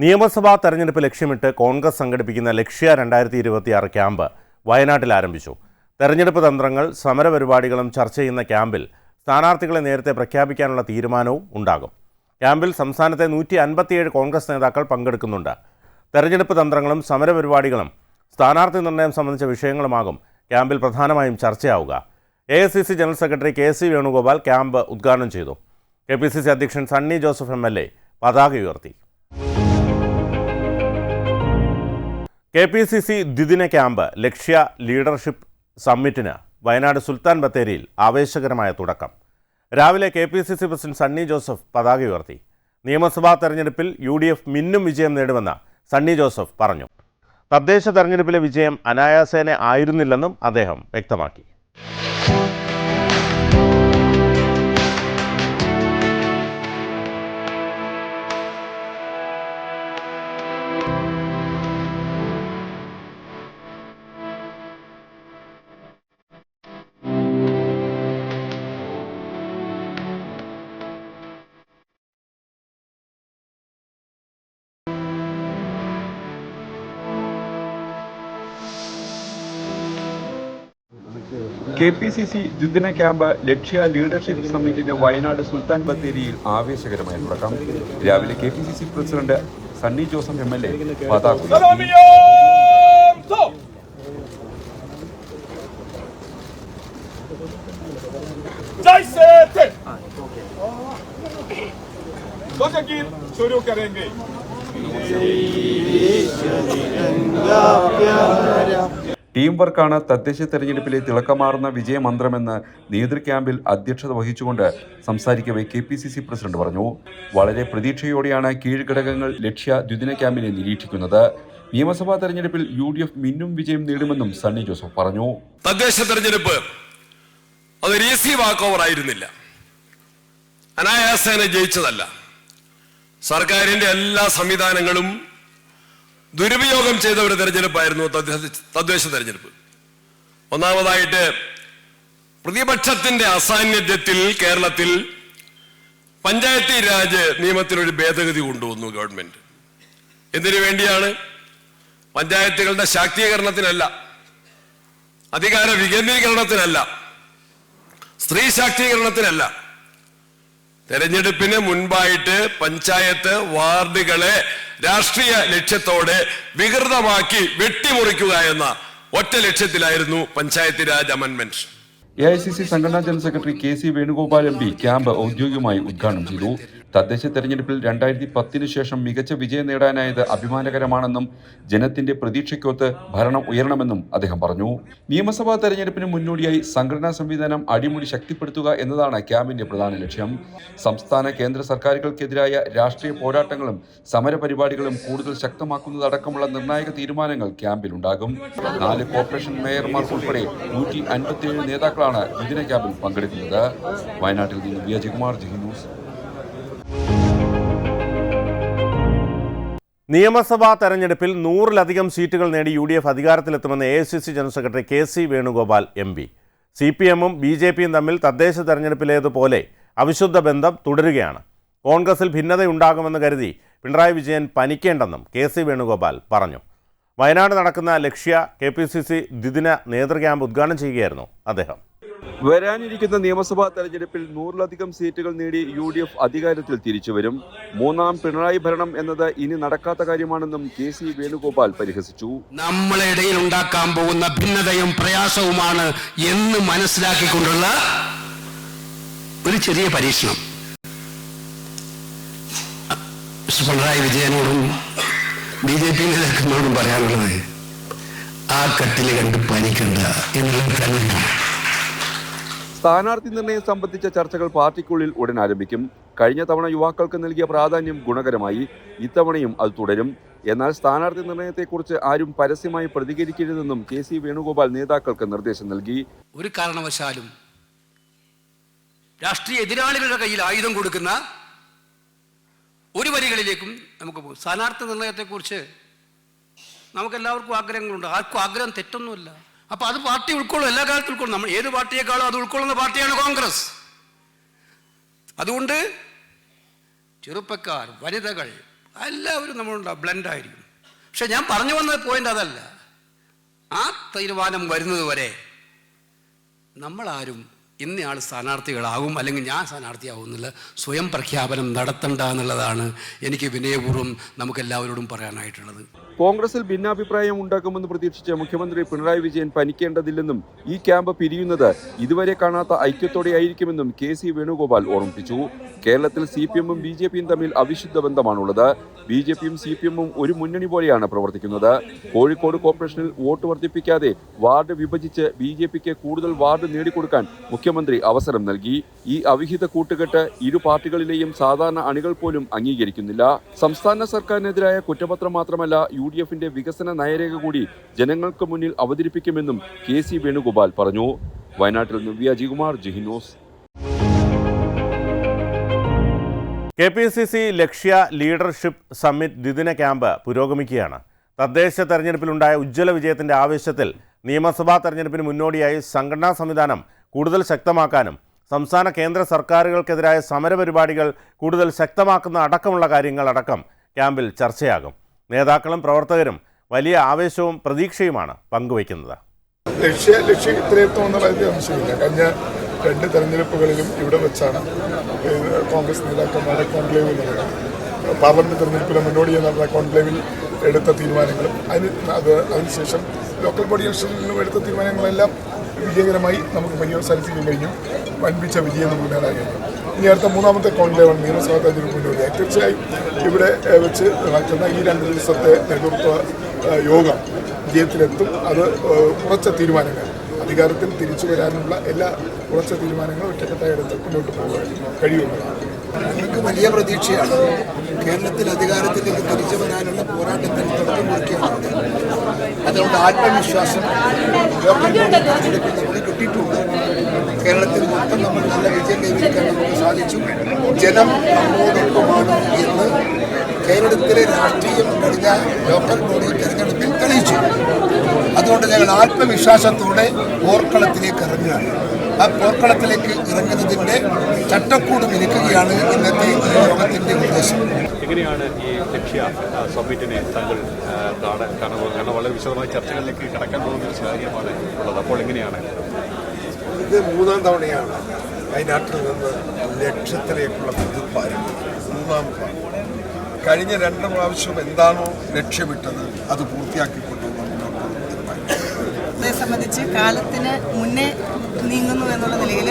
നിയമസഭാ തെരഞ്ഞെടുപ്പ് ലക്ഷ്യമിട്ട് കോൺഗ്രസ് സംഘടിപ്പിക്കുന്ന ലക്ഷ്യ രണ്ടായിരത്തി ഇരുപത്തിയാറ് ക്യാമ്പ് വയനാട്ടിൽ ആരംഭിച്ചു. തെരഞ്ഞെടുപ്പ് തന്ത്രങ്ങൾ സമരപരിപാടികളും ചർച്ച ചെയ്യുന്ന ക്യാമ്പിൽ സ്ഥാനാർത്ഥികളെ നേരത്തെ പ്രഖ്യാപിക്കാനുള്ള തീരുമാനവും ഉണ്ടാകും. ക്യാമ്പിൽ സംസ്ഥാനത്തെ നൂറ്റി അൻപത്തിയേഴ് കോൺഗ്രസ് നേതാക്കൾ പങ്കെടുക്കുന്നുണ്ട്. തെരഞ്ഞെടുപ്പ് തന്ത്രങ്ങളും സമരപരിപാടികളും സ്ഥാനാർത്ഥി നിർണയം സംബന്ധിച്ച വിഷയങ്ങളുമാകും ക്യാമ്പിൽ പ്രധാനമായും ചർച്ചയാവുക. A C C general secretary K C Venugopal camp ഉദ്ഘാടനം ചെയ്തു. കെ പി സി സി അധ്യക്ഷൻ Sunny Joseph M L A പതാക ഉയർത്തി. കെ പി സി സി ദ്വിദിന ക്യാമ്പ് ലക്ഷ്യ ലീഡർഷിപ്പ് സമ്മിറ്റിന് വയനാട് സുൽത്താൻ ബത്തേരിയിൽ ആവേശകരമായ തുടക്കം. രാവിലെ K P C C president Sunny Joseph പതാക ഉയർത്തി. നിയമസഭാ തെരഞ്ഞെടുപ്പിൽ യു ഡി എഫ് മിന്നും വിജയം നേടുമെന്ന് സണ്ണി ജോസഫ് പറഞ്ഞു. തദ്ദേശ തെരഞ്ഞെടുപ്പിലെ വിജയം അനായാസേന ആയിരുന്നില്ലെന്നും അദ്ദേഹം വ്യക്തമാക്കി. കെ പി സി സി ദ്വിദിന ക്യാമ്പ് ലക്ഷ്യ ലീഡർഷിപ്പ് സമ്മിറ്റിന് വയനാട് സുൽത്താൻ ബത്തേരിയിൽ ആവേശകരമായ തുടക്കം രാവിലെ K P C C president Sunny Joseph M L A പതാക ഉയർത്തി. जैसे थे दो गीत शुरू करेंगे team വർക്കാണ് തദ്ദേശ തെരഞ്ഞെടുപ്പിലെ തിളക്കമാർന്ന വിജയമന്ത്രമെന്ന് നേതൃ ക്യാമ്പിൽ അധ്യക്ഷത വഹിച്ചുകൊണ്ട് സംസാരിക്കവെ K P C C president പറഞ്ഞു. വളരെ പ്രതീക്ഷയോടെയാണ് കീഴ്ഘടകങ്ങൾ ലക്ഷ്യ ദ്വിദിന ക്യാമ്പിനെ നിരീക്ഷിക്കുന്നത്. നിയമസഭാ തെരഞ്ഞെടുപ്പിൽ യു ഡി എഫ് മിന്നും വിജയം നേടുമെന്നും സണ്ണി ജോസഫ് പറഞ്ഞു. തദ്ദേശ തെരഞ്ഞെടുപ്പ് വാക്ക് ഓവർ ആയിരുന്നില്ല. അനായാസേന ജയിച്ചതല്ല. സർക്കാരിന്റെ എല്ലാ സംവിധാനങ്ങളും ദുരുപയോഗം ചെയ്ത ഒരു തെരഞ്ഞെടുപ്പായിരുന്നു തദ്ദേശ- തെരഞ്ഞെടുപ്പ്. ഒന്നാമതായിട്ട് പ്രതിപക്ഷത്തിന്റെ അസാന്നിധ്യത്തിൽ കേരളത്തിൽ പഞ്ചായത്തി രാജ് നിയമത്തിൽ ഒരു ഭേദഗതി കൊണ്ടുവന്നു ഗവൺമെന്റ്. എന്തിനു വേണ്ടിയാണ്? പഞ്ചായത്തുകളുടെ ശാക്തീകരണത്തിനല്ല അധികാര വികേന്ദ്രീകരണത്തിനല്ല സ്ത്രീ ശാക്തീകരണത്തിനല്ല തെരഞ്ഞെടുപ്പിന് മുൻപായിട്ട് പഞ്ചായത്ത് വാർഡുകളെ രാഷ്ട്രീയ ലക്ഷ്യത്തോടെ വികൃതമാക്കി വെട്ടിമുറിക്കുക എന്ന ഒറ്റ ലക്ഷ്യത്തിലായിരുന്നു പഞ്ചായത്ത് രാജ് അമൻമെന്റ് എ ഐ സി സി സംഘടനാ general secretary K C Venugopal M P camp ഔദ്യോഗികമായി ഉദ്ഘാടനം ചെയ്തു. തദ്ദേശ തെരഞ്ഞെടുപ്പിൽ രണ്ടായിരത്തി പത്തിന് ശേഷം മികച്ച വിജയം നേടാനായത് അഭിമാനകരമാണെന്നും ജനത്തിന്റെ പ്രതീക്ഷയ്ക്കൊത്ത് ഭരണം ഉയരണമെന്നും അദ്ദേഹം പറഞ്ഞു. നിയമസഭാ തെരഞ്ഞെടുപ്പിന് മുന്നോടിയായി സംഘടനാ സംവിധാനം അടിമുടി ശക്തിപ്പെടുത്തുക എന്നതാണ് ക്യാമ്പിന്റെ പ്രധാന ലക്ഷ്യം. സംസ്ഥാന കേന്ദ്ര സർക്കാരുകൾക്കെതിരായ രാഷ്ട്രീയ പോരാട്ടങ്ങളും സമരപരിപാടികളും കൂടുതൽ ശക്തമാക്കുന്നതടക്കമുള്ള നിർണായക തീരുമാനങ്ങൾ ക്യാമ്പിലുണ്ടാകും. നാല് കോർപ്പറേഷൻ മേയർമാർ ഉൾപ്പെടെ നൂറ്റി അൻപത്തിയേഴ് നേതാക്കളാണ് ഇതിന ക്യാമ്പിൽ പങ്കെടുക്കുന്നത്. വയനാട്ടിൽ നിന്ന് വി അജയകുമാർ ജി ന്യൂസ്. നിയമസഭാ തെരഞ്ഞെടുപ്പിൽ നൂറിലധികം സീറ്റുകൾ നേടി U D F അധികാരത്തിലെത്തുമെന്ന് A C C general secretary K C Venugopal M P. C P എമ്മും ബി ജെ പിയും തമ്മിൽ തദ്ദേശ തെരഞ്ഞെടുപ്പിലേതുപോലെ അവിശുദ്ധ ബന്ധം തുടരുകയാണ്. കോൺഗ്രസിൽ ഭിന്നതയുണ്ടാകുമെന്ന് കരുതി പിണറായി വിജയൻ പനിക്കേണ്ടെന്നും കെ സി വേണുഗോപാൽ പറഞ്ഞു. വയനാട് നടക്കുന്ന Lakshya K P C C ദ്വിദിന നേതൃ ക്യാമ്പ് ഉദ്ഘാടനം ചെയ്യുകയായിരുന്നു അദ്ദേഹം. വരാനിരിക്കുന്ന നിയമസഭാ തെരഞ്ഞെടുപ്പിൽ നൂറിലധികം സീറ്റുകൾ നേടി യു ഡി എഫ് അധികാരത്തിൽ തിരിച്ചുവരും മൂന്നാം പിണറായി ഭരണം എന്നത് ഇനി നടക്കാത്ത കാര്യമാണെന്നും കെ സി വേണുഗോപാൽ പരിഹസിച്ചു. നമ്മളെ ഇടയിൽ ഉണ്ടാക്കാൻ പോകുന്ന ഭിന്നതയും പ്രയാസവുമാണ് എന്ന് മനസ്സിലാക്കിക്കൊണ്ടുള്ള ഒരു ചെറിയ പരീക്ഷണം. പിണറായി വിജയനോടും ബി ജെ പി നേതാക്കന്മാരോടും പറയാനുള്ളത് ആ കട്ടിൽ കണ്ട് പനിക്കണ്ട എന്നുള്ളത് തന്നെയാണ്. സ്ഥാനാർത്ഥി നിർണയം സംബന്ധിച്ച ചർച്ചകൾ പാർട്ടിക്കുള്ളിൽ ഉടൻ ആരംഭിക്കും. കഴിഞ്ഞ തവണ യുവാക്കൾക്ക് നൽകിയ പ്രാധാന്യം ഗുണകരമായി ഇത്തവണയും അത് തുടരും. എന്നാൽ സ്ഥാനാർത്ഥി നിർണയത്തെക്കുറിച്ച് ആരും പരസ്യമായി പ്രതികരിക്കരുതെന്നും കെ സി വേണുഗോപാൽ നേതാക്കൾക്ക് നിർദ്ദേശം നൽകി. ഒരു കാരണവശാലും രാഷ്ട്രീയ എതിരാളികളുടെ കയ്യിൽ ആയുധം കൊടുക്കുന്ന ഒരു വരികളിലേക്കും നമുക്ക് പോകും. സ്ഥാനാർത്ഥി നിർണയത്തെക്കുറിച്ച് നമുക്കെല്ലാവർക്കും ആഗ്രഹങ്ങളുണ്ട്. ആർക്കും ആഗ്രഹം തെറ്റൊന്നുമില്ല. അപ്പൊ അത് പാർട്ടി ഉൾക്കൊള്ളും എല്ലാ കാലത്തും ഉൾക്കൊള്ളും. നമ്മൾ ഏത് പാർട്ടിയെക്കാളും അത് ഉൾക്കൊള്ളുന്ന പാർട്ടിയാണ് കോൺഗ്രസ്. അതുകൊണ്ട് ചെറുപ്പക്കാർ വനിതകൾ എല്ലാവരും നമ്മളുണ്ടാവും ബ്ലെൻഡായിരിക്കും. പക്ഷെ ഞാൻ പറഞ്ഞു വന്ന പോയിന്റ് അതല്ല. ആ തീരുമാനം വരുന്നത് വരെ നമ്മളാരും ഇന്നയാൾ സ്ഥാനാർത്ഥികളാകും അല്ലെങ്കിൽ ഞാൻ സ്ഥാനാർത്ഥിയാകും എന്നുള്ള സ്വയം പ്രഖ്യാപനം നടത്തണ്ട എന്നുള്ളതാണ് എനിക്ക് വിനയപൂർവം നമുക്കെല്ലാവരോടും പറയാനായിട്ടുള്ളത്. കോൺഗ്രസിൽ ഭിന്നാഭിപ്രായം ഉണ്ടാക്കുമെന്ന് പ്രതീക്ഷിച്ച മുഖ്യമന്ത്രി പിണറായി വിജയൻ പനിക്കേണ്ടതില്ലെന്നും ഈ ക്യാമ്പ് പിരിയുന്നത് ഇതുവരെ കാണാത്ത ഐക്യത്തോടെയായിരിക്കുമെന്നും കെ സി വേണുഗോപാൽ ഓർമ്മിപ്പിച്ചു. കേരളത്തിൽ സി പി എമ്മും ബി ജെ പിയും തമ്മിൽ അവിശുദ്ധ ബന്ധമാണുള്ളത്. ബി ജെ പിയും സി പി എമ്മും ഒരു മുന്നണി പോലെയാണ് പ്രവർത്തിക്കുന്നത്. കോഴിക്കോട് കോർപ്പറേഷനിൽ വോട്ട് വർദ്ധിപ്പിക്കാതെ വാർഡ് വിഭജിച്ച് ബി ജെ പിക്ക് കൂടുതൽ വാർഡ് നേടിക്കൊടുക്കാൻ മുഖ്യമന്ത്രി അവസരം നൽകി. ഈ അവിഹിത കൂട്ടുകെട്ട് ഇരു പാർട്ടികളിലെയും സാധാരണ അണികൾ പോലും അംഗീകരിക്കുന്നില്ല. സംസ്ഥാന സർക്കാരിനെതിരായ കുറ്റപത്രം മാത്രമല്ല യു ഡി എഫിന്റെ വികസന നയരേഖ കൂടി ജനങ്ങൾക്ക് മുന്നിൽ അവതരിപ്പിക്കുമെന്നും കെ സി വേണുഗോപാൽ പറഞ്ഞു. വയനാട്ടിൽ നിന്ന് V Ajikumar ജിഹിനോസ് K P C C Lakshya leadership summit ദ്വിദിന ക്യാമ്പ് പുരോഗമിക്കുകയാണ്. തദ്ദേശ തെരഞ്ഞെടുപ്പിലുണ്ടായ ഉജ്ജ്വല വിജയത്തിന്റെ ആവേശത്തിൽ നിയമസഭാ തെരഞ്ഞെടുപ്പിന് മുന്നോടിയായി സംഘടനാ സംവിധാനം കൂടുതൽ ശക്തമാക്കാനും സംസ്ഥാന കേന്ദ്ര സർക്കാരുകൾക്കെതിരായ സമരപരിപാടികൾ കൂടുതൽ ശക്തമാക്കുന്ന അടക്കമുള്ള കാര്യങ്ങൾ അടക്കം ക്യാമ്പിൽ ചർച്ചയാകും. നേതാക്കളും പ്രവർത്തകരും വലിയ ആവേശവും പ്രതീക്ഷയുമാണ് പങ്കുവയ്ക്കുന്നത്. ലക്ഷ്യ ലക്ഷ്യം ഇത്രയെത്തും എന്നുള്ള വലിയ സംശയമില്ല കഴിഞ്ഞ രണ്ട് തെരഞ്ഞെടുപ്പുകളിലും ഇവിടെ വെച്ചാണ് കോൺഗ്രസ് നേതാക്കന്മാരുടെ കോൺക്ലേവ് നടന്നത് പാർലമെന്റ് തെരഞ്ഞെടുപ്പിന് മുന്നോടിയായി നടന്ന കോൺക്ലേവിൽ എടുത്ത തീരുമാനങ്ങളും അതിന് അത് അതിനുശേഷം ലോക്കൽ ബോഡി ഇലക്ഷനിലും എടുത്ത തീരുമാനങ്ങളെല്ലാം വിജയകരമായി നമുക്ക് പര്യവസാനിപ്പിക്കാൻ കഴിഞ്ഞു. വൻപിച്ച വിജയം നമുക്ക് നേടാൻ ഇനി അടുത്ത മൂന്നാമത്തെ കോൺക്ലേവാണ് നിയമസഭാ തെരഞ്ഞെടുപ്പ് മുന്നോടിയായി തീർച്ചയായും ഇവിടെ വെച്ച് നടക്കുന്ന ഈ രണ്ട് ദിവസത്തെ നേതൃത്വ യോഗം വിജയത്തിലെത്തും. അത് ഉറച്ച തീരുമാനങ്ങൾ. അധികാരത്തിൽ തിരിച്ചു വരാനുള്ള എല്ലാ ഉറച്ച തീരുമാനങ്ങളും ഒറ്റക്കെട്ടായി എടുത്ത് മുന്നോട്ട് പോകാൻ കഴിയുന്നതാണ് ഞങ്ങൾക്ക് വലിയ പ്രതീക്ഷയാണ്. കേരളത്തിൽ അധികാരത്തിലേക്ക് തിരിച്ചു വരാനുള്ള പോരാട്ടത്തിന് തുടക്കം കുറിക്കുകയാണ് അതുകൊണ്ട് ആത്മവിശ്വാസം നമുക്ക് കിട്ടിയിട്ടുണ്ട്. കേരളത്തിൽ മൊത്തം നമ്മൾ നല്ല വിജയം കൈവരിക്കാൻ നമുക്ക് സാധിച്ചു. ജനം നമ്മോടൊപ്പമാണ് എന്ന് കേരളത്തിലെ രാഷ്ട്രീയം കഴിഞ്ഞ ലോക്കൽ ബോഡി തെരഞ്ഞെടുപ്പിൽ തെളിയിച്ചു. അതുകൊണ്ട് ഞങ്ങൾ ആത്മവിശ്വാസത്തോടെ ഓർക്കളത്തിലേക്ക് ഇറങ്ങുകയാണ്. ആ പോർക്കളത്തിലേക്ക് ഇറങ്ങുന്നതിന്റെ ചട്ടക്കൂട് മിനുക്കുകയാണ് ഇന്നത്തെ യോഗത്തിന്റെ ഉദ്ദേശം. എങ്ങനെയാണ് ഈ ലക്ഷ്യ സമ്മിറ്റിനെ താങ്കൾ കാണാൻ കാരണം വളരെ വിശദമായ ചർച്ചകളിലേക്ക് കടക്കാൻ പോകുന്ന ഒരു സാഹചര്യമാണ് ഉള്ളത്. അപ്പോൾ എങ്ങനെയാണ്? ഇത് മൂന്നാം തവണയാണ് വയനാട്ടിൽ നിന്ന് ലക്ഷ്യത്തിലേക്കുള്ള പുതുപ്പാരം മൂന്നാം കഴിഞ്ഞ രണ്ട് പ്രാവശ്യം എന്താണോ ലക്ഷ്യമിട്ടത് അത് പൂർത്തിയാക്കിക്കൊണ്ട് ഇതേ സംബന്ധിച്ച് കാലത്തിന് മുന്നേ നീങ്ങുന്നു എന്നുള്ള നിലയിൽ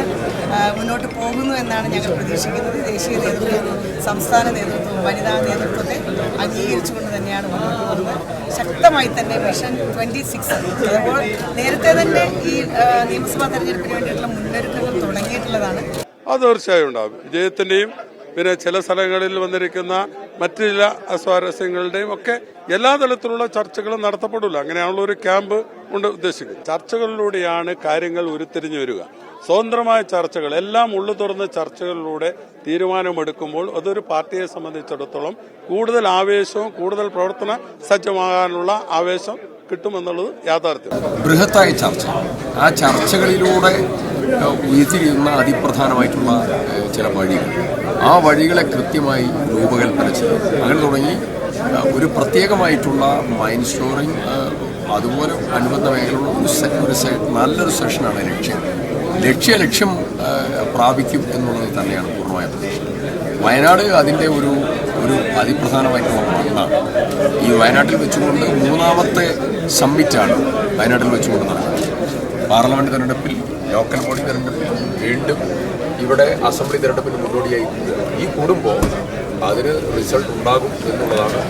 മുന്നോട്ട് പോകുന്നു എന്നാണ് ഞങ്ങൾ പ്രതീക്ഷിക്കുന്നത്. ദേശീയ നേതൃത്വവും സംസ്ഥാന നേതൃത്വവും വനിതാ നേതൃത്വത്തെ അംഗീകരിച്ചുകൊണ്ട് തന്നെയാണ് മുന്നോട്ട് പോകുന്നത്. ശക്തമായി തന്നെ മിഷൻ ട്വന്റി സിക്സ് അപ്പോൾ നേരത്തെ തന്നെ ഈ നിയമസഭാ തെരഞ്ഞെടുപ്പിന് വേണ്ടിയിട്ടുള്ള മുന്നൊരുക്കങ്ങൾ തുടങ്ങിയിട്ടുള്ളതാണ്. അത് തീർച്ചയായും ഉണ്ടാകും. വിജയത്തിന്റെയും പിന്നെ ചില സ്ഥലങ്ങളിൽ വന്നിരിക്കുന്ന മറ്റു ചില സ്വാരസ്യങ്ങളുടെയും ഒക്കെ എല്ലാ തലത്തിലുള്ള ചർച്ചകളും നടത്തപ്പെടില്ല. അങ്ങനെയാണുള്ള ഒരു ക്യാമ്പ് കൊണ്ട് ഉദ്ദേശിക്കുന്നത്. ചർച്ചകളിലൂടെയാണ് കാര്യങ്ങൾ ഉരുത്തിരിഞ്ഞു വരിക. സ്വതന്ത്രമായ ചർച്ചകൾ എല്ലാം ഉള്ളു തുറന്ന ചർച്ചകളിലൂടെ തീരുമാനമെടുക്കുമ്പോൾ അതൊരു പാർട്ടിയെ സംബന്ധിച്ചിടത്തോളം കൂടുതൽ ആവേശവും കൂടുതൽ പ്രവർത്തന സജ്ജമാകാനുള്ള ആവേശം കിട്ടുമെന്നുള്ളത് യാഥാർത്ഥ്യം. ബൃഹത്തായ ചർച്ച. ആ ചർച്ചകളിലൂടെ ഉയർത്തിയിരുന്ന അതിപ്രധാനമായിട്ടുള്ള ചില വഴികൾ. ആ വഴികളെ കൃത്യമായി രൂപകൽപ്പന ചെയ്തു. അങ്ങനെ തുടങ്ങി ഒരു പ്രത്യേകമായിട്ടുള്ള മൈൻഡ് സ്റ്റോറിങ് അതുപോലെ അനുബന്ധ മേഖലയുള്ള ഒരു നല്ലൊരു സെഷനാണ് ലക്ഷ്യം. ലക്ഷ്യ ലക്ഷ്യം പ്രാപിക്കും എന്നുള്ളത് തന്നെയാണ് പൂർണമായ പ്രതീക്ഷ. വയനാട് അതിന്റെ ഒരു ഒരു അതിപ്രധാനമായിട്ടുള്ള മണ്ണാണ്. ഈ വയനാട്ടിൽ വെച്ചുകൊണ്ട് മൂന്നാമത്തെ സമ്മിറ്റാണ് വയനാട്ടിൽ വെച്ച് നടക്കുന്നത്. പാർലമെന്റ് തെരഞ്ഞെടുപ്പിൽ ലോക്കൽ ബോഡി തെരഞ്ഞെടുപ്പിൽ വീണ്ടും ഇവിടെ അസംബ്ലി തെരഞ്ഞെടുപ്പിന് മുന്നോടിയായി ഈ കൂടുമ്പോൾ അതിന് റിസൾട്ട് ഉണ്ടാകും എന്നുള്ളതാണ്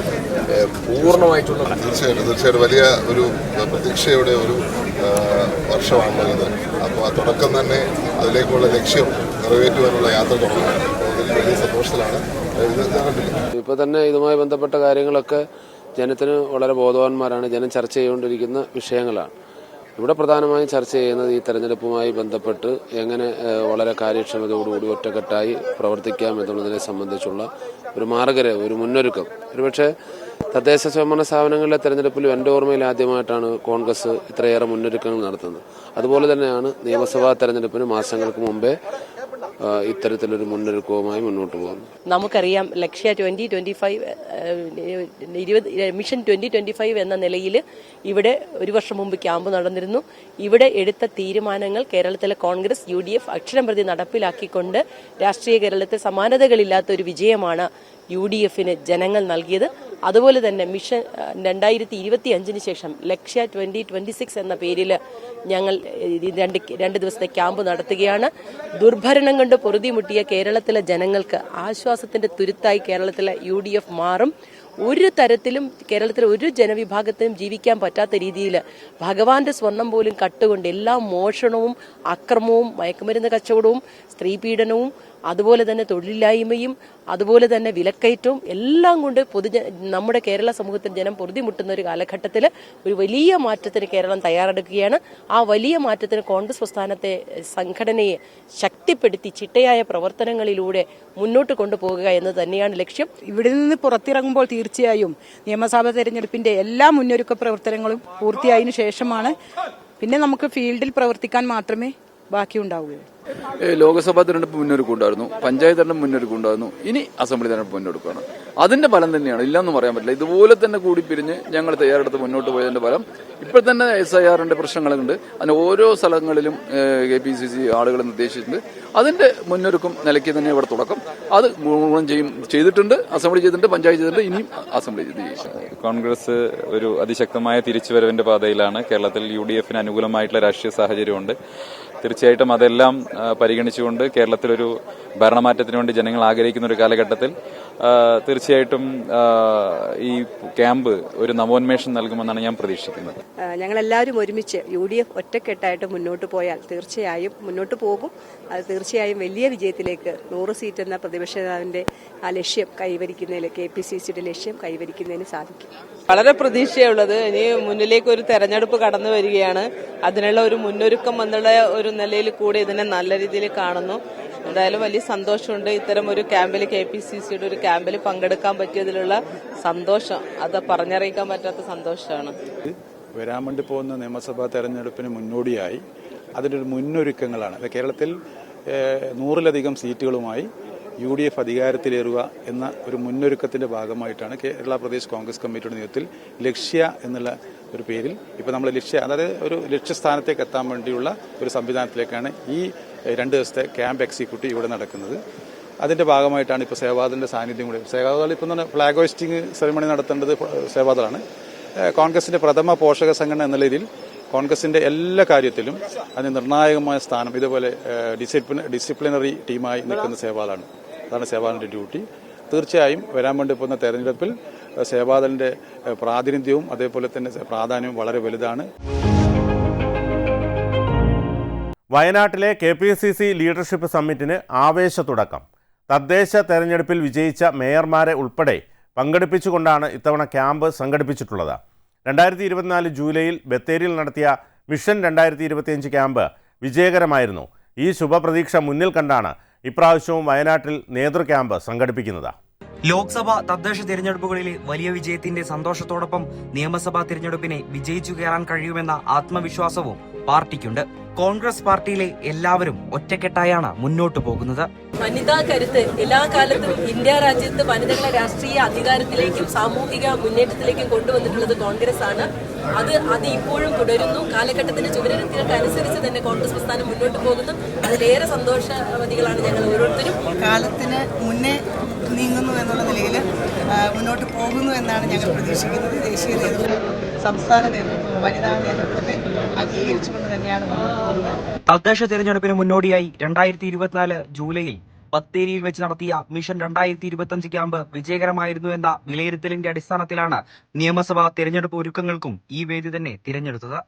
പൂർണമായിട്ടുള്ള തീർച്ചയായിട്ടും തീർച്ചയായിട്ടും വലിയ ഒരു പ്രതീക്ഷയുടെ ഒരു വർഷമാണുള്ളത്. വർഷമാണല്ലോ ഇത് അപ്പോൾ ആ തുടക്കം തന്നെ അതിലേക്കുള്ള ലക്ഷ്യം നിറവേറ്റുവാനുള്ള യാത്ര തുടങ്ങുകയാണ്. വലിയ സന്തോഷത്തിലാണ്. ഇപ്പോൾ തന്നെ ഇതുമായി ബന്ധപ്പെട്ട കാര്യങ്ങളൊക്കെ ജനത്തിന് വളരെ ബോധവാന്മാരാണ്. ജനം ചർച്ച ചെയ്തുകൊണ്ടിരിക്കുന്ന വിഷയങ്ങളാണ്. ഇവിടെ പ്രധാനമായും ചർച്ച ചെയ്യുന്നത് ഈ തെരഞ്ഞെടുപ്പുമായി ബന്ധപ്പെട്ട് എങ്ങനെ വളരെ കാര്യക്ഷമതയോടുകൂടി ഒറ്റക്കെട്ടായി പ്രവർത്തിക്കാം എന്നുള്ളതിനെ സംബന്ധിച്ചുള്ള ഒരു മാർഗര ഒരു മുന്നൊരുക്കം. ഒരുപക്ഷെ തദ്ദേശ സ്വയംഭരണ സ്ഥാപനങ്ങളിലെ തെരഞ്ഞെടുപ്പിലും എന്റെ ഓർമ്മയിൽ ആദ്യമായിട്ടാണ് കോൺഗ്രസ് ഇത്രയേറെ മുന്നൊരുക്കങ്ങൾ നടത്തുന്നത്. അതുപോലെ തന്നെയാണ് നിയമസഭാ തെരഞ്ഞെടുപ്പിന് മാസങ്ങൾക്ക് മുമ്പേ ഇത്തരത്തിലൊരു മുന്നൊരുക്കവുമായി മുന്നോട്ട് പോകുന്നു. നമുക്കറിയാം ലക്ഷ്യ ട്വന്റി ട്വന്റി ഫൈവ് ഇരുപത് മിഷൻ ട്വന്റി ട്വന്റി ഫൈവ് എന്ന നിലയിൽ ഇവിടെ ഒരു വർഷം മുമ്പ് ക്യാമ്പ് നടന്നിരുന്നു. ഇവിടെ എടുത്ത തീരുമാനങ്ങൾ കേരളത്തിലെ കോൺഗ്രസ് യു ഡി എഫ് അക്ഷരം പ്രതി നടപ്പിലാക്കിക്കൊണ്ട് രാഷ്ട്രീയ കേരളത്തിൽ സമാനതകളില്ലാത്ത ഒരു വിജയമാണ് യു ഡി എഫിന് ജനങ്ങൾ നൽകിയത്. അതുപോലെ തന്നെ മിഷൻ രണ്ടായിരത്തി ഇരുപത്തി അഞ്ചിന് ശേഷം ലക്ഷ്യ ട്വന്റി ട്വന്റി സിക്സ് എന്ന പേരിൽ ഞങ്ങൾ രണ്ട് രണ്ട് ദിവസത്തെ ക്യാമ്പ് നടത്തുകയാണ്. ദുർഭരണം കൊണ്ട് പൊറുതിമുട്ടിയ കേരളത്തിലെ ജനങ്ങൾക്ക് ആശ്വാസത്തിന്റെ തുരുത്തായി കേരളത്തിലെ യു ഡി എഫ് മാറും. ഒരു തരത്തിലും കേരളത്തിലെ ഒരു ജനവിഭാഗത്തിനും ജീവിക്കാൻ പറ്റാത്ത രീതിയിൽ ഭഗവാന്റെ സ്വർണം പോലും കട്ടുകൊണ്ട് എല്ലാ മോഷണവും അക്രമവും മയക്കുമരുന്ന് കച്ചവടവും സ്ത്രീപീഡനവും അതുപോലെ തന്നെ തൊഴിലില്ലായ്മയും അതുപോലെ തന്നെ വിലക്കയറ്റവും എല്ലാം കൊണ്ട് പൊതുജ നമ്മുടെ കേരള സമൂഹത്തിൽ ജനം പൊറുതിമുട്ടുന്ന ഒരു കാലഘട്ടത്തിൽ ഒരു വലിയ മാറ്റത്തിന് കേരളം തയ്യാറെടുക്കുകയാണ്. ആ വലിയ മാറ്റത്തിന് കോൺഗ്രസ് പ്രസ്ഥാനത്തെ സംഘടനയെ ശക്തിപ്പെടുത്തി ചിട്ടയായ പ്രവർത്തനങ്ങളിലൂടെ മുന്നോട്ട് കൊണ്ടുപോകുക എന്ന് തന്നെയാണ് ലക്ഷ്യം. ഇവിടെ നിന്ന് പുറത്തിറങ്ങുമ്പോൾ തീർച്ചയായും നിയമസഭാ തെരഞ്ഞെടുപ്പിന്റെ എല്ലാ മുന്നൊരുക്ക പ്രവർത്തനങ്ങളും പൂർത്തിയായതിനു ശേഷമാണ്. പിന്നെ നമുക്ക് ഫീൽഡിൽ പ്രവർത്തിക്കാൻ മാത്രമേ ബാക്കിയുണ്ടാവുകയുള്ളൂ. ലോക്സഭാ തെരഞ്ഞെടുപ്പ് മുന്നൊരുക്കം ഉണ്ടായിരുന്നു പഞ്ചായത്ത് തെരഞ്ഞെടുപ്പ് മുന്നൊരുക്കം ഉണ്ടായിരുന്നു ഇനി അസംബ്ലി തെരഞ്ഞെടുപ്പ് മുന്നൊരുക്കമാണ്. അതിന്റെ ഫലം തന്നെയാണ്. ഇല്ലെന്ന് പറയാൻ പറ്റില്ല. ഇതുപോലെ തന്നെ കൂടി പിരിഞ്ഞ് ഞങ്ങൾ തയ്യാറെടുത്ത് മുന്നോട്ട് പോയതിന്റെ ഫലം ഇപ്പോൾ തന്നെ എസ് ഐ ആറിന്റെ പ്രശ്നങ്ങളുണ്ട്. അതിന് ഓരോ സ്ഥലങ്ങളിലും കെ പി സി സി ആളുകൾ നിർദ്ദേശിച്ചിട്ടുണ്ട് അതിന്റെ മുന്നൊരുക്കം നിലയ്ക്ക് തന്നെ ഇവിടെ തുടക്കം. അത് ഗുണം ചെയ്യും ചെയ്തിട്ടുണ്ട് അസംബ്ലി ചെയ്തിട്ടുണ്ട് പഞ്ചായത്ത് ചെയ്തിട്ടുണ്ട് ഇനിയും അസംബ്ലി ചെയ്ത് കോൺഗ്രസ് ഒരു അതിശക്തമായ തിരിച്ചുവരവിന്റെ പാതയിലാണ് കേരളത്തിൽ യു ഡി എഫിന് അനുകൂലമായിട്ടുള്ള രാഷ്ട്രീയ സാഹചര്യമുണ്ട്. തീർച്ചയായിട്ടും അതെല്ലാം പരിഗണിച്ചുകൊണ്ട് കേരളത്തിലൊരു ഭരണമാറ്റത്തിന് വേണ്ടി ജനങ്ങൾ ആഗ്രഹിക്കുന്ന ഒരു കാലഘട്ടത്തിൽ തീർച്ചയായിട്ടും ഈ ക്യാമ്പ് ഒരു നവോന്മേഷം നൽകുമെന്നാണ് ഞാൻ പ്രതീക്ഷിക്കുന്നത്. ഞങ്ങൾ എല്ലാവരും ഒരുമിച്ച് യു ഡി എഫ് ഒറ്റക്കെട്ടായിട്ട് മുന്നോട്ട് പോയാൽ തീർച്ചയായും മുന്നോട്ട് പോകും. അത് തീർച്ചയായും വലിയ വിജയത്തിലേക്ക് നൂറ് സീറ്റ് എന്ന പ്രതിപക്ഷ നേതാവിന്റെ ആ ലക്ഷ്യം കൈവരിക്കുന്നതിൽ കെ പി സി സിയുടെ ലക്ഷ്യം കൈവരിക്കുന്നതിന് സാധിക്കും. വളരെ പ്രതീക്ഷയുള്ളത് ഇനി മുന്നിലേക്ക് ഒരു തെരഞ്ഞെടുപ്പ് കടന്നു വരികയാണ്. അതിനുള്ള ഒരു മുന്നൊരുക്കം എന്നുള്ള ഒരു നിലയിൽ കൂടി ഇതിനെ നല്ല രീതിയിൽ കാണുന്നു. എന്തായാലും വലിയ സന്തോഷമുണ്ട് ഇത്തരം ഒരു ക്യാമ്പിൽ കെ പി സി സിയുടെ ഒരു ക്യാമ്പിൽ പങ്കെടുക്കാൻ പറ്റിയതിലുള്ള സന്തോഷം. അത് പറഞ്ഞറിയിക്കാൻ പറ്റാത്ത സന്തോഷമാണ്. വരാൻ വേണ്ടി പോകുന്ന നിയമസഭാ തെരഞ്ഞെടുപ്പിന് മുന്നോടിയായി അതിന്റെ മുന്നൊരുക്കങ്ങളാണ്. കേരളത്തിൽ നൂറിലധികം സീറ്റുകളുമായി യു ഡി എഫ് അധികാരത്തിലേറുക എന്ന ഒരു മുന്നൊരുക്കത്തിന്റെ ഭാഗമായിട്ടാണ് കേരള പ്രദേശ് കോൺഗ്രസ് കമ്മിറ്റിയുടെ നേതൃത്വത്തിൽ ലക്ഷ്യ എന്നുള്ള ഒരു പേരിൽ ഇപ്പൊ നമ്മൾ ലക്ഷ്യ അതായത് ഒരു ലക്ഷ്യസ്ഥാനത്തേക്ക് എത്താൻ വേണ്ടിയുള്ള ഒരു സംവിധാനത്തിലേക്കാണ് ഈ രണ്ട് ദിവസത്തെ ക്യാമ്പ് എക്സിക്യൂട്ടീവ് ഇവിടെ നടക്കുന്നത്. അതിന്റെ ഭാഗമായിട്ടാണ് ഇപ്പോൾ സേവാദലിന്റെ സാന്നിധ്യം കൂടി. സേവാദൾ ഇപ്പം തന്നെ ഫ്ലാഗ് ഹോയിസ്റ്റിംഗ് സെറിമണി നടത്തേണ്ടത് സേവാദളാണ്. കോൺഗ്രസിന്റെ പ്രഥമ പോഷക സംഘടന എന്ന രീതിയിൽ കോൺഗ്രസിന്റെ എല്ലാ കാര്യത്തിലും അതിന് നിർണായകമായ സ്ഥാനം ഇതുപോലെ ഡിസിപ്ലിൻ ഡിസിപ്ലിനറി ടീമായി നിൽക്കുന്ന സേവാദാണ് അതാണ് സേവാദലിന്റെ ഡ്യൂട്ടി. തീർച്ചയായും വരാൻ വേണ്ടി പോകുന്ന തെരഞ്ഞെടുപ്പിൽ സേവാദലിന്റെ പ്രാതിനിധ്യവും അതേപോലെ തന്നെ പ്രാധാന്യവും വളരെ വലുതാണ്. വയനാട്ടിലെ K P C C leadership സമ്മിറ്റിന് ആവേശ തുടക്കം. തദ്ദേശ തെരഞ്ഞെടുപ്പിൽ വിജയിച്ച മേയർമാരെ ഉൾപ്പെടെ പങ്കെടുപ്പിച്ചുകൊണ്ടാണ് ഇത്തവണ ക്യാമ്പ് സംഘടിപ്പിച്ചിട്ടുള്ളത്. രണ്ടായിരത്തി ഇരുപത്തിനാല് ജൂലൈയിൽ ബത്തേരിയിൽ നടത്തിയ മിഷൻ രണ്ടായിരത്തി ഇരുപത്തിയഞ്ച് ക്യാമ്പ് വിജയകരമായിരുന്നു. ഈ ശുഭപ്രതീക്ഷ മുന്നിൽ കണ്ടാണ് ഇപ്രാവശ്യവും വയനാട്ടിൽ നേതൃ ക്യാമ്പ് സംഘടിപ്പിക്കുന്നത്. ലോക്സഭ തദ്ദേശ തിരഞ്ഞെടുപ്പുകളിലെ വലിയ വിജയത്തിന്റെ സന്തോഷത്തോടൊപ്പം നിയമസഭാ തിരഞ്ഞെടുപ്പിനെ വിജയിച്ചു കയറാൻ കഴിയുമെന്ന ആത്മവിശ്വാസവും പാർട്ടിക്കുണ്ട്. കോൺഗ്രസ് പാർട്ടിയിലെ എല്ലാവരും ഒറ്റക്കെട്ടായാണ് മുന്നോട്ടു പോകുന്നത്. വനിതാ കരുത്ത് എല്ലാ കാലത്തും ഇന്ത്യ രാജ്യത്ത് വനിതകളെ രാഷ്ട്രീയ അധികാരത്തിലേക്കും സാമൂഹിക മുന്നേറ്റത്തിലേക്കും കൊണ്ടുവന്നിട്ടുള്ളത് കോൺഗ്രസ് ആണ് അത് അത് ഇപ്പോഴും തുടരുന്നു. കാലഘട്ടത്തിന്റെ ചുവരത്തികൾക്ക് അനുസരിച്ച് തന്നെ കോൺഗ്രസ് പ്രസ്ഥാനം മുന്നോട്ട് പോകുന്നു. അതിലേറെ സന്തോഷവതികളാണ് ഞങ്ങൾ ഓരോരുത്തരും. കാലത്തിന് മുന്നേ നീങ്ങുന്നു എന്നുള്ള നിലയിൽ മുന്നോട്ട് പോകുന്നു എന്നാണ് ഞങ്ങൾ പ്രതീക്ഷിക്കുന്നത്. ദേശീയ നേതൃത്വം സംസ്ഥാന നേതൃത്വം വനിതാ നേതൃത്വത്തെ തദ്ദേശ തെരഞ്ഞെടുപ്പിന് മുന്നോടിയായി രണ്ടായിരത്തി ഇരുപത്തിനാല് ജൂലൈയിൽ ബത്തേരിയിൽ വെച്ച് നടത്തിയ മിഷൻ രണ്ടായിരത്തി ഇരുപത്തിയഞ്ച് ക്യാമ്പ് വിജയകരമായിരുന്നു എന്ന വിലയിരുത്തലിന്റെ അടിസ്ഥാനത്തിലാണ് നിയമസഭാ തിരഞ്ഞെടുപ്പ് ഒരുക്കങ്ങൾക്കും ഈ വേദി തന്നെ തിരഞ്ഞെടുത്തത്.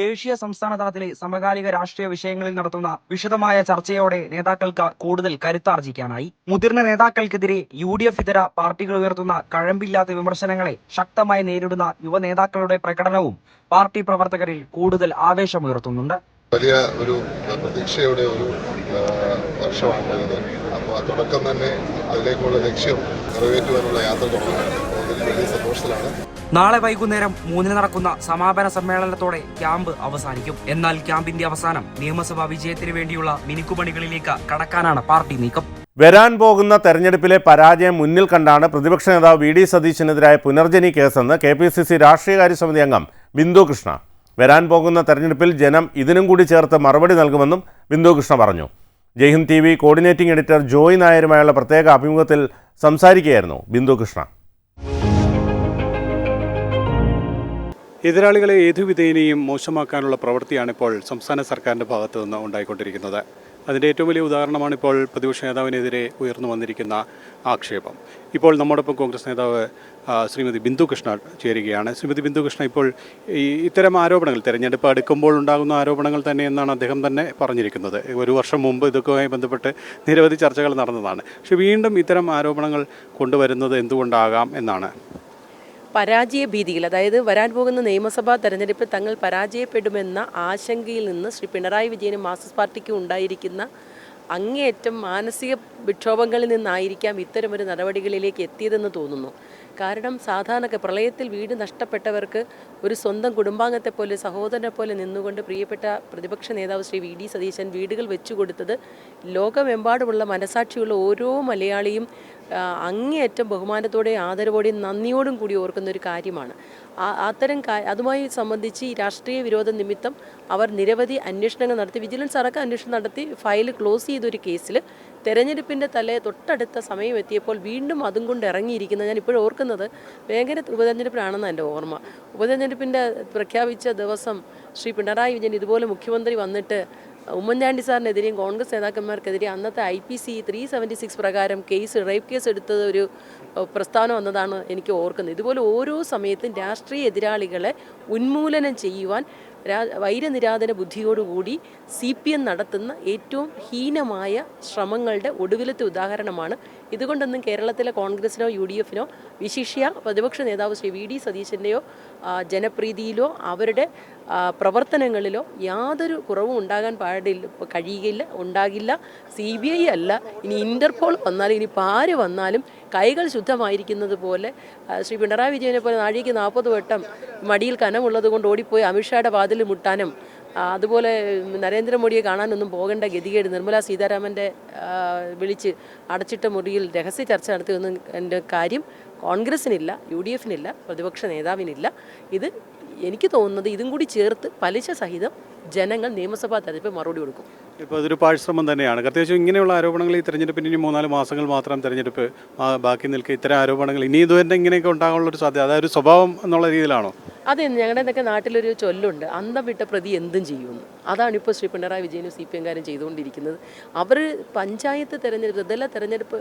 ദേശീയ സംസ്ഥാന തലത്തിലെ സമകാലിക രാഷ്ട്രീയ വിഷയങ്ങളിൽ നടത്തുന്ന വിശദമായ ചർച്ചയോടെ നേതാക്കൾക്ക് കൂടുതൽ കരുത്താർജിക്കാനായി. മുതിർന്ന നേതാക്കൾക്കെതിരെ യു ഡി എഫ് ഇതര പാർട്ടികൾ ഉയർത്തുന്ന കഴമ്പില്ലാത്ത വിമർശനങ്ങളെ ശക്തമായി നേരിടുന്ന യുവ നേതാക്കളുടെ പ്രകടനവും പാർട്ടി പ്രവർത്തകരിൽ കൂടുതൽ ആവേശമുയർത്തുന്നുണ്ട്. വലിയ ഒരു പ്രതീക്ഷയുടെ ഒരു വർഷമാണ് ഇത് അപ്പോൾ ആ തുടക്കം തന്നെ അതിലേക്കുള്ള ലക്ഷ്യം നിറവേറ്റുവാനുള്ള യാത്ര തുടങ്ങുകയാണ് അതിൽ വലിയ സന്തോഷത്തിലാണ്. നാളെ വൈകുന്നേരം മൂന്നിന് നടക്കുന്ന സമാപന സമ്മേളനത്തോടെ ക്യാമ്പ് അവസാനിക്കും. എന്നാൽ ക്യാമ്പിന്റെ അവസാനം നിയമസഭാ വിജയത്തിന് വേണ്ടിയുള്ള മിനുക്കുപണികളിലേക്ക് കടക്കാനാണ് പാർട്ടി നീക്കം. വരാൻ പോകുന്ന തെരഞ്ഞെടുപ്പിലെ പരാജയം മുന്നിൽ കണ്ടാണ് പ്രതിപക്ഷ നേതാവ് വി ഡി സതീശനെതിരായ പുനർജനി കേസെന്ന് കെ പി സി സി രാഷ്ട്രീയകാര്യ സമിതി അംഗം ബിന്ദു കൃഷ്ണ. വരാൻ പോകുന്ന തെരഞ്ഞെടുപ്പിൽ ജനം ഇതിനും കൂടി ചേർത്ത് മറുപടി നൽകുമെന്നും ബിന്ദു കൃഷ്ണ പറഞ്ഞു. Jaihind T V coordinating editor Joy നായരുമായുള്ള പ്രത്യേക അഭിമുഖത്തിൽ സംസാരിക്കുകയായിരുന്നു ബിന്ദു കൃഷ്ണ. എതിരാളികളെ ഏതു വിധേനയും മോശമാക്കാനുള്ള പ്രവൃത്തിയാണ് ഇപ്പോൾ സംസ്ഥാന സർക്കാരിന്റെ ഭാഗത്തു നിന്ന് ഉണ്ടായിക്കൊണ്ടിരിക്കുന്നത്. അതിന്റെ ഏറ്റവും വലിയ ഉദാഹരണമാണ് ഇപ്പോൾ പ്രതിപക്ഷ നേതാവിനെതിരെ ഉയർന്നു വന്നിരിക്കുന്ന ആക്ഷേപം. ഇപ്പോൾ നമ്മോടൊപ്പം കോൺഗ്രസ് നേതാവ് ശ്രീമതി ബിന്ദു കൃഷ്ണ ചേരുകയാണ്. ശ്രീമതി ബിന്ദു കൃഷ്ണ ഇപ്പോൾ ഈ ഇത്തരം ആരോപണങ്ങൾ തെരഞ്ഞെടുപ്പ് അടുക്കുമ്പോൾ ഉണ്ടാകുന്ന ആരോപണങ്ങൾ തന്നെ എന്നാണ് അദ്ദേഹം തന്നെ പറഞ്ഞിരിക്കുന്നത്. ഒരു വർഷം മുമ്പ് ഇതൊക്കെയുമായി ബന്ധപ്പെട്ട് നിരവധി ചർച്ചകൾ നടന്നതാണ്. പക്ഷേ വീണ്ടും ഇത്തരം ആരോപണങ്ങൾ കൊണ്ടുവരുന്നത് എന്തുകൊണ്ടാകാം എന്നാണ് പരാജയ ഭീതിയിൽ അതായത് വരാൻ പോകുന്ന നിയമസഭാ തെരഞ്ഞെടുപ്പിൽ തങ്ങൾ പരാജയപ്പെടുമെന്ന ആശങ്കയിൽ നിന്ന് ശ്രീ പിണറായി വിജയനും മാർക്സിസ്റ്റ് പാർട്ടിക്കും ഉണ്ടായിരിക്കുന്ന അങ്ങേയറ്റം മാനസിക വിക്ഷോഭങ്ങളിൽ നിന്നായിരിക്കാം ഇത്തരമൊരു നടപടികളിലേക്ക് എത്തിയതെന്ന് തോന്നുന്നു. കാരണം സാധാരണ പ്രളയത്തിൽ വീട് നഷ്ടപ്പെട്ടവർക്ക് ഒരു സ്വന്തം കുടുംബാംഗത്തെ പോലെ സഹോദരനെ പോലെ നിന്നുകൊണ്ട് പ്രിയപ്പെട്ട പ്രതിപക്ഷ നേതാവ് ശ്രീ വി ഡി സതീശൻ വീടുകൾ വെച്ചു കൊടുത്തത് ലോകമെമ്പാടുമുള്ള മനസാക്ഷിയുള്ള ഓരോ മലയാളിയും അങ്ങേയറ്റം ബഹുമാനത്തോടെയും ആദരവോടെയും നന്ദിയോടും കൂടി ഓർക്കുന്ന ഒരു കാര്യമാണ്. അത്തരം അതുമായി സംബന്ധിച്ച് ഈ രാഷ്ട്രീയ വിരോധ നിമിത്തം അവർ നിരവധി അന്വേഷണങ്ങൾ നടത്തി. വിജിലൻസ് അടക്കം അന്വേഷണം നടത്തി ഫയൽ ക്ലോസ് ചെയ്തൊരു കേസിൽ തെരഞ്ഞെടുപ്പിന്റെ തലേ തൊട്ടടുത്ത സമയം എത്തിയപ്പോൾ വീണ്ടും അതും കൊണ്ട് ഇറങ്ങിയിരിക്കുന്നത് ഞാൻ ഇപ്പോഴും ഓർക്കുന്നത്. ഭയങ്കര ഉപതെരഞ്ഞെടുപ്പിലാണെന്ന് എന്റെ ഓർമ്മ. ഉപതെരഞ്ഞെടുപ്പിന്റെ പ്രഖ്യാപിച്ച ദിവസം ശ്രീ പിണറായി വിജയൻ ഇതുപോലെ മുഖ്യമന്ത്രി വന്നിട്ട് ഉമ്മൻചാണ്ടി സാറിനെതിരെയും കോൺഗ്രസ് നേതാക്കന്മാർക്കെതിരെ അന്നത്തെ I P C three seventy six പ്രകാരം കേസ് റേപ്പ് കേസ് എടുത്തത് ഒരു പ്രസ്താവന വന്നതാണ് എനിക്ക് ഓർക്കുന്നത്. ഇതുപോലെ ഓരോ സമയത്തും രാഷ്ട്രീയ എതിരാളികളെ ഉന്മൂലനം ചെയ്യുവാൻ വൈരനിരാധന ബുദ്ധിയോടുകൂടി സി പി എം നടത്തുന്ന ഏറ്റവും ഹീനമായ ശ്രമങ്ങളുടെ ഒടുവിലത്തെ ഉദാഹരണമാണ്. ഇതുകൊണ്ടൊന്നും കേരളത്തിലെ കോൺഗ്രസിനോ യു ഡി എഫിനോ വിശിഷ്യ പ്രതിപക്ഷ നേതാവ് ശ്രീ വി ഡി സതീശന്റെയോ ജനപ്രീതിയിലോ അവരുടെ പ്രവർത്തനങ്ങളിലോ യാതൊരു കുറവും ഉണ്ടാകാൻ പാടില്ല കഴിയുകയില്ല ഉണ്ടാകില്ല സി ബി ഐ അല്ല ഇനി ഇന്റർപോൾ വന്നാലും ഇനി പാര് വന്നാലും കൈകൾ ശുദ്ധമായിരിക്കുന്നത് പോലെ ശ്രീ പിണറായി വിജയനെ പോലെ നാഴിക്ക് നാൽപ്പത് വട്ടം മടിയിൽ കനമുള്ളത് കൊണ്ട് ഓടിപ്പോയി അമിത്ഷായുടെ വാതിൽ മുട്ടാനും അതുപോലെ നരേന്ദ്രമോദിയെ കാണാനൊന്നും പോകേണ്ട ഗതികേട് നിർമ്മല സീതാരാമന്റെ വിളിച്ച് അടച്ചിട്ട മുറിയിൽ രഹസ്യ ചർച്ച നടത്തിയൊന്നും എന്റെ കാര്യം കോൺഗ്രസിനില്ല യു ഡി എഫിനില്ല പ്രതിപക്ഷ നേതാവിനില്ല. ഇത് എനിക്ക് തോന്നുന്നത് ഇതും കൂടി ചേർത്ത് പലിശ സഹിതം ജനങ്ങൾ നിയമസഭാ തെരഞ്ഞെടുപ്പ് മറുപടി കൊടുക്കും. ഇപ്പോൾ അതൊരു പാഴ്ശ്രമം തന്നെയാണ്. പ്രത്യേകിച്ചും ഇങ്ങനെയുള്ള ആരോപണങ്ങൾ ഈ തെരഞ്ഞെടുപ്പിന് ഇനി മൂന്നാൽ മാസങ്ങൾ മാത്രം തെരഞ്ഞെടുപ്പ് ബാക്കി നിൽക്കുക. ഇത്തരം ആരോപണങ്ങൾ ഇനി ഇതുവരെ ഇങ്ങനെയൊക്കെ ഉണ്ടാകാനുള്ള ഒരു സാധ്യത അതായത് സ്വഭാവം എന്നുള്ള രീതിയിലാണോ? അതെ ഞങ്ങളുടെയൊക്കെ നാട്ടിലൊരു ചൊല്ലുണ്ട്. അന്തം വിട്ട പ്രതി എന്തും ചെയ്യുമെന്ന് അതാണ് ഇപ്പോൾ ശ്രീ പിണറായി വിജയനും സി പി എംകാരും ചെയ്തുകൊണ്ടിരിക്കുന്നത്. അവർ പഞ്ചായത്ത് തെരഞ്ഞെടുപ്പ് ഇതെല്ലാം തെരഞ്ഞെടുപ്പ്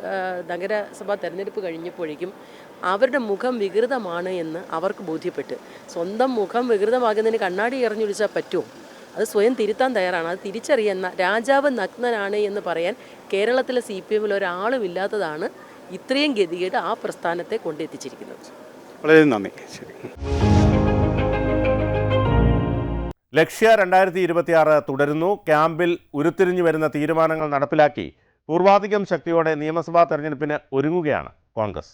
നഗരസഭാ തെരഞ്ഞെടുപ്പ് കഴിഞ്ഞപ്പോഴേക്കും അവരുടെ മുഖം വികൃതമാണ് എന്ന് അവർക്ക് ബോധ്യപ്പെട്ട്. സ്വന്തം മുഖം വികൃതമാകുന്നതിന് കണ്ണാടി എറിഞ്ഞൊഴിച്ചാൽ പറ്റുമോ? അത് സ്വയം തിരുത്താൻ തയ്യാറാണ്. അത് തിരിച്ചറിയുന്ന രാജാവ് നഗ്നനാണ് എന്ന് പറയാൻ കേരളത്തിലെ സി പി എമ്മിൽ ഒരാളും ഇല്ലാത്തതാണ് ഇത്രയും ഗതികേട് ആ പ്രസ്ഥാനത്തെ കൊണ്ടെത്തിച്ചിരിക്കുന്നത്. വളരെ നന്ദി. ശരി. ലക്ഷ്യ രണ്ടായിരത്തി ഇരുപത്തിയാറ് തുടരുന്നു. ക്യാമ്പിൽ ഉരുത്തിരിഞ്ഞു വരുന്ന തീരുമാനങ്ങൾ നടപ്പിലാക്കി പൂർവാധികം ശക്തിയോടെ നിയമസഭാ തെരഞ്ഞെടുപ്പിന് ഒരുങ്ങുകയാണ് കോൺഗ്രസ്.